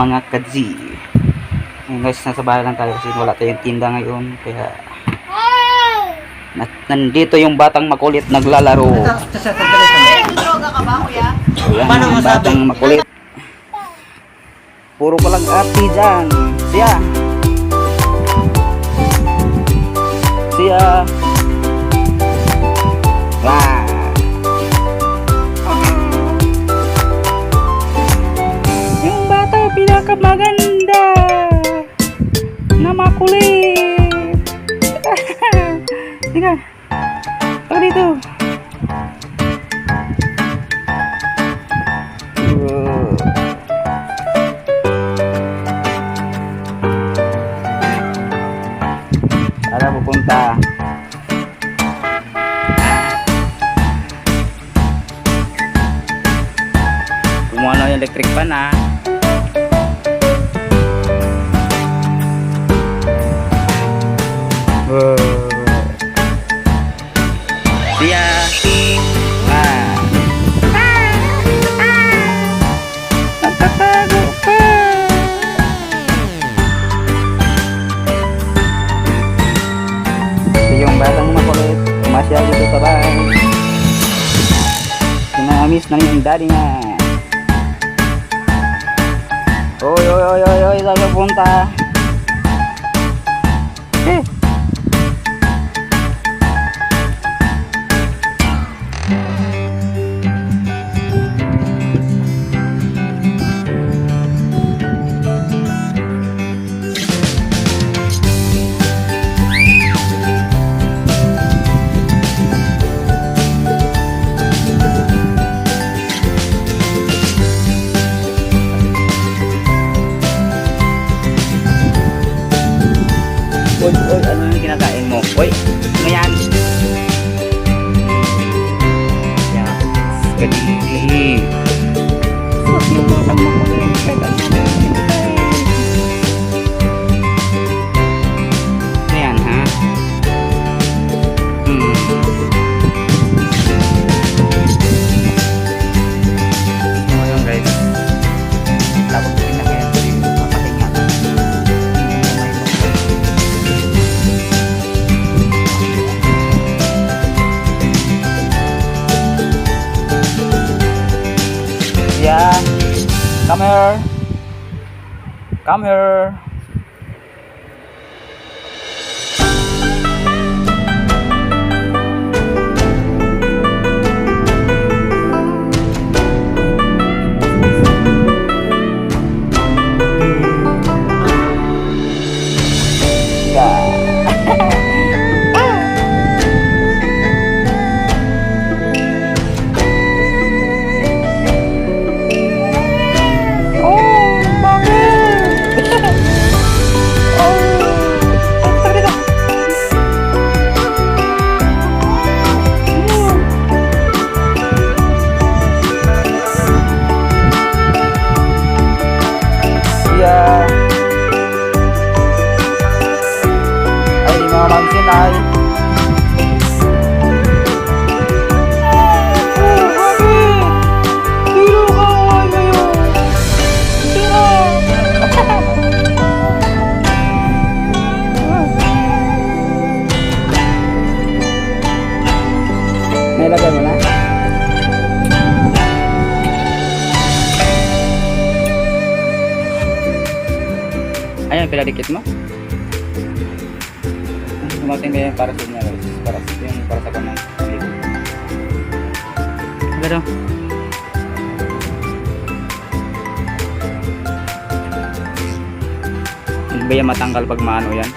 Mga kadzi. Ngayon guys, nasa bahay lang tayo kasi wala tayong tinda ngayon. Kaya na- nandito yung batang makulit naglalaro. Droga ka ba, kuya? Paano yung masabi? batang makulit. Puro ka lang ati dyan. Siya. Siya. Wah. Bata pinakamaganda na makulit. Teka. Tara dito. Saan pupunta? Kumuha na yung electric fan ah. Siya. Ah. Natatago pa. Yung batang makulit. Umasya dito sa bahay. Sinamiss na yung daddy niya. Oy, oy, oy, oy, oy, saan ka punta? Eh. Kadiri. Come here. Tiro! Nailagay mo na? Ayan, pinadikit mo? Dumating na para sa inyo, guys. Para sa yung para sa kanang. Agad. Hindi ba yan matanggal pag maano yan?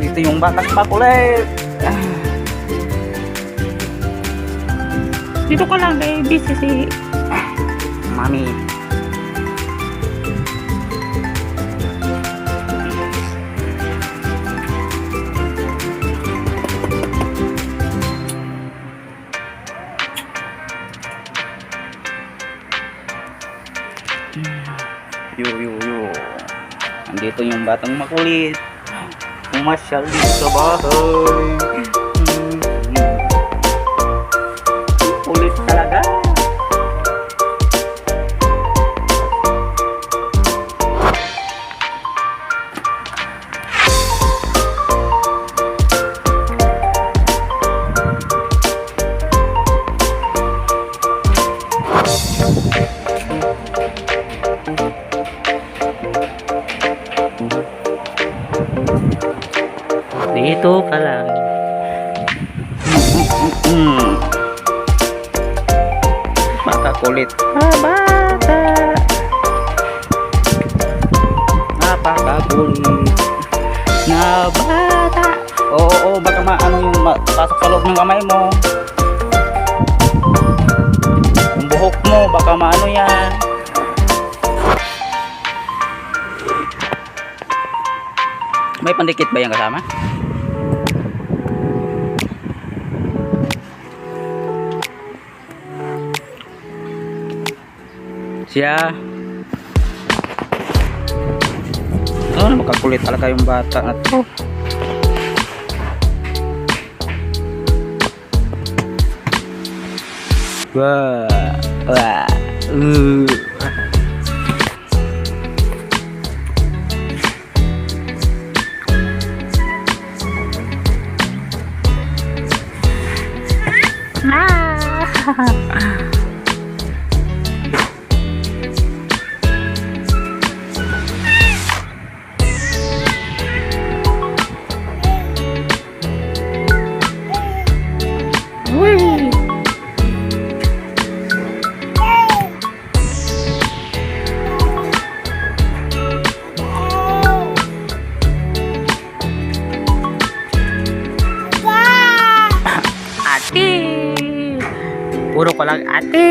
Ito yung batang makulit. Dito ka lang, kay busy si... Mami. Yo, yo, yo. Andito yung batang makulit. Pumasyal dito sa bahay. Mm. Makakulit. Ah, bata. Napakakulit. Na bata. Oo, oo, baka maano yung pasok sa loob ng kamay mo. Yung buhok mo, baka maano yan. May pandikit ba yung kasama? Siya. Oh, makakulit talaga yung bata na to. Wah, wah, uh. Ate! balik hati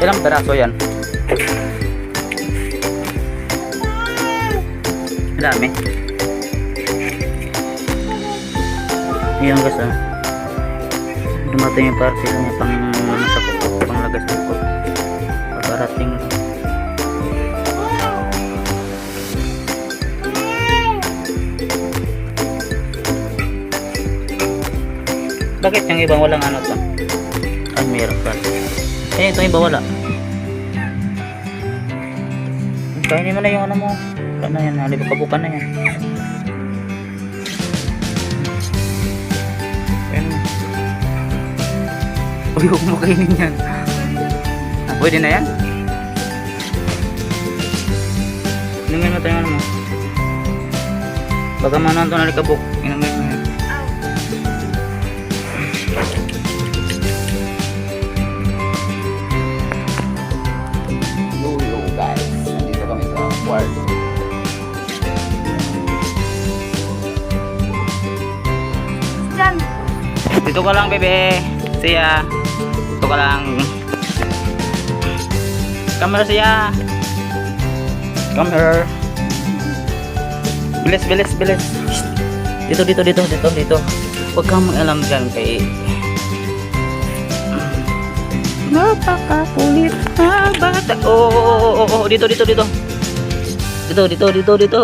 Ilang beras so yan? Dami. Ayan guys ah. Dumating yung parcel niya pang ano sa kuko, pang lagas ng kuko. Pagkarating. Bakit yung ibang walang ano to? Ay, meron pa. Eh, itong iba wala. Kainin mo na yung ano mo. Ano yan, halibakabukan na yan. Ayan. Uy, huwag mo kainin yan. Ah, pwede na yan? Inumin mo tayo mo. Baka manon to nalikabok. Dito ka lang, bebe. Siya. Dito ka lang. Come here, siya. Come here. Bilis, bilis, bilis. Dito, dito, dito, dito, dito. Huwag kang mag-alam dyan kay... Napakakulit na bata. Oo, oh, oo, oo, oo, dito, dito, dito. Dito, dito, dito, dito.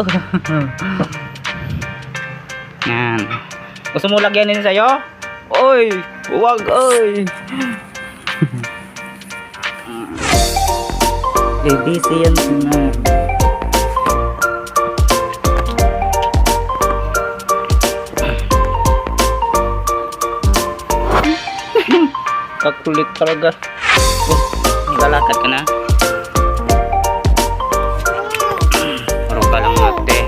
Yan. Gusto mo lagyan din sa'yo? Oy! Huwag, oy! busy yan na. Kakulit talaga. Oh, naglalakad ka na. Paro ka lang ate.